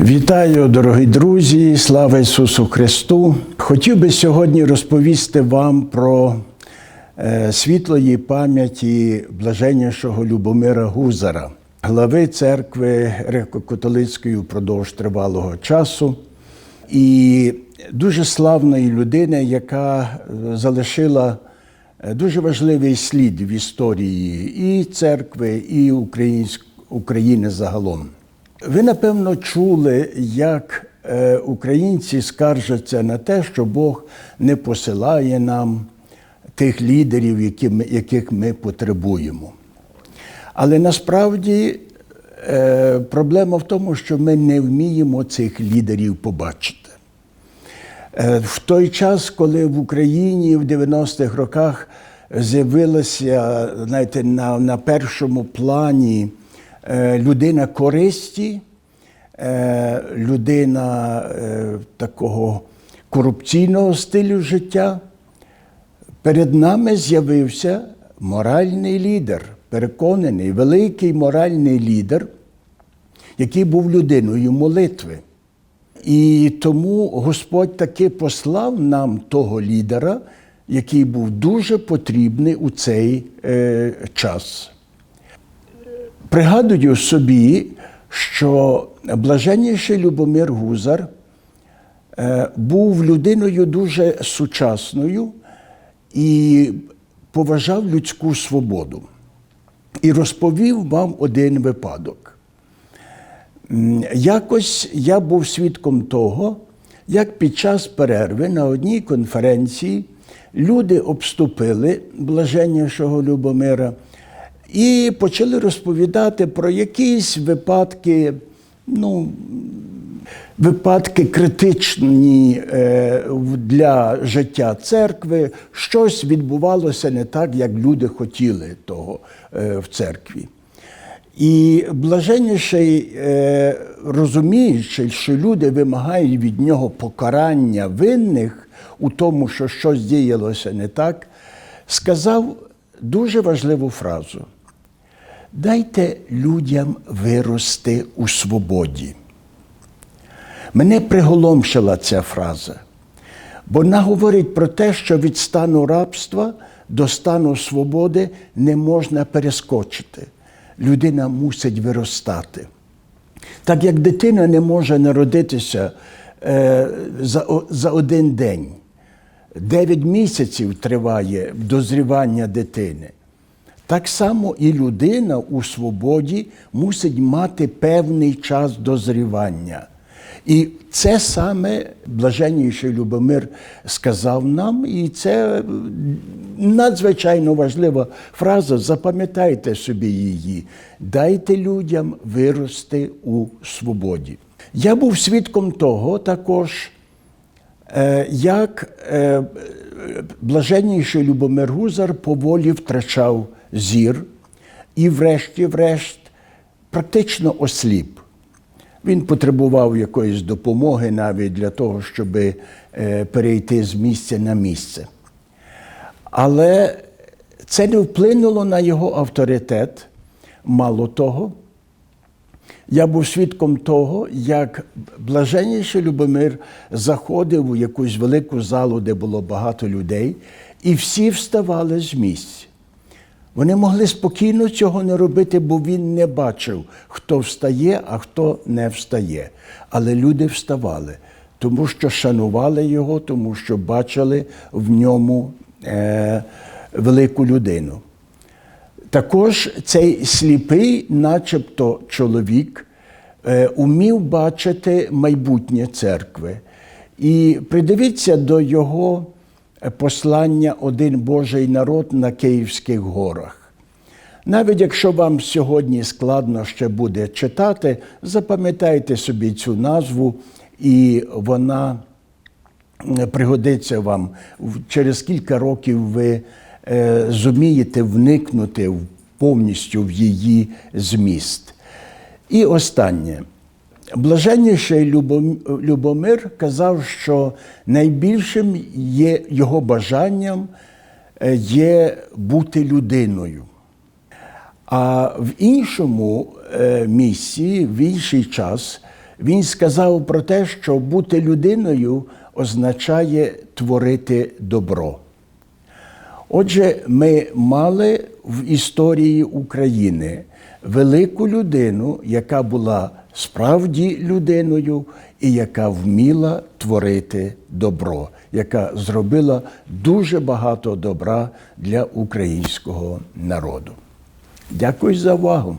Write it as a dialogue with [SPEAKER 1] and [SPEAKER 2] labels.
[SPEAKER 1] Вітаю, дорогі друзі! Слава Ісусу Христу! Хотів би сьогодні розповісти вам про е, світлої пам'яті блаженнішого Любомира Гузара, глави церкви греко-католицької впродовж тривалого часу і дуже славної людини, яка е, залишила е, дуже важливий слід в історії і церкви, і України загалом. Ви напевно чули, як е, українці скаржаться на те, що Бог не посилає нам тих лідерів, яких ми потребуємо. Але насправді е, проблема в тому, що ми не вміємо цих лідерів побачити. Е, В той час, коли в Україні в 90-х роках з'явилася знаєте, на, на першому плані людина користі, е, людина е, такого корупційного стилю життя, перед нами з'явився моральний лідер, переконаний, великий моральний лідер, який був людиною молитви. І тому Господь таки послав нам того лідера, який був дуже потрібний у цей е, час. Пригадую собі, що блаженніший Любомир Гузар е, був людиною дуже сучасною і поважав людську свободу. І розповів вам один випадок. Якось я був свідком того, як під час перерви на одній конференції люди обступили блаженнішого Любомира і почали розповідати про якісь випадки, ну, випадки критичні е, для життя церкви, щось відбувалося не так, як люди хотіли того е, в церкві. І блаженніший, е, розуміючи, що люди вимагають від нього покарання винних у тому, що щось діялося не так, сказав дуже важливу фразу: дайте людям вирости у свободі. Мене приголомшила ця фраза, бо вона говорить про те, що від стану рабства до стану свободи не можна перескочити. Людина мусить виростати. Так як дитина не може народитися е, за, за один день, дев'ять місяців триває дозрівання дитини. Так само і людина у свободі мусить мати певний час дозрівання. І це саме блаженніший Любомир сказав нам, і це надзвичайно важлива фраза. Запам'ятайте собі її. Дайте людям вирости у свободі. Я був свідком того також, Е, як е, блаженніший Любомир Гузар поволі втрачав зір і, врешті-врешт, практично осліп. Він потребував якоїсь допомоги навіть для того, щоб е, перейти з місця на місце. Але це не вплинуло на його авторитет. Мало того, я був свідком того, як блаженніший Любомир заходив у якусь велику залу, де було багато людей, і всі вставали з місць. Вони могли спокійно цього не робити, бо він не бачив, хто встає, а хто не встає. Але люди вставали, тому що шанували його, тому що бачили в ньому е, велику людину. Також цей сліпий, начебто чоловік, е, умів бачити майбутнє церкви. І придивіться до його послання Один Божий народ на Київських горах. Навіть якщо вам сьогодні складно ще буде читати, запам'ятайте собі цю назву, і вона пригодиться вам. Через кілька років ви е, зумієте вникнути повністю в її зміст. І останнє. Блаженніший Любомир казав, що найбільшим є його бажанням е, є бути людиною. А в іншому е, місці, в інший час він сказав про те, що бути людиною означає творити добро. Отже, ми мали в історії України велику людину, яка була справді людиною і яка вміла творити добро, яка зробила дуже багато добра для українського народу. Дякую за увагу.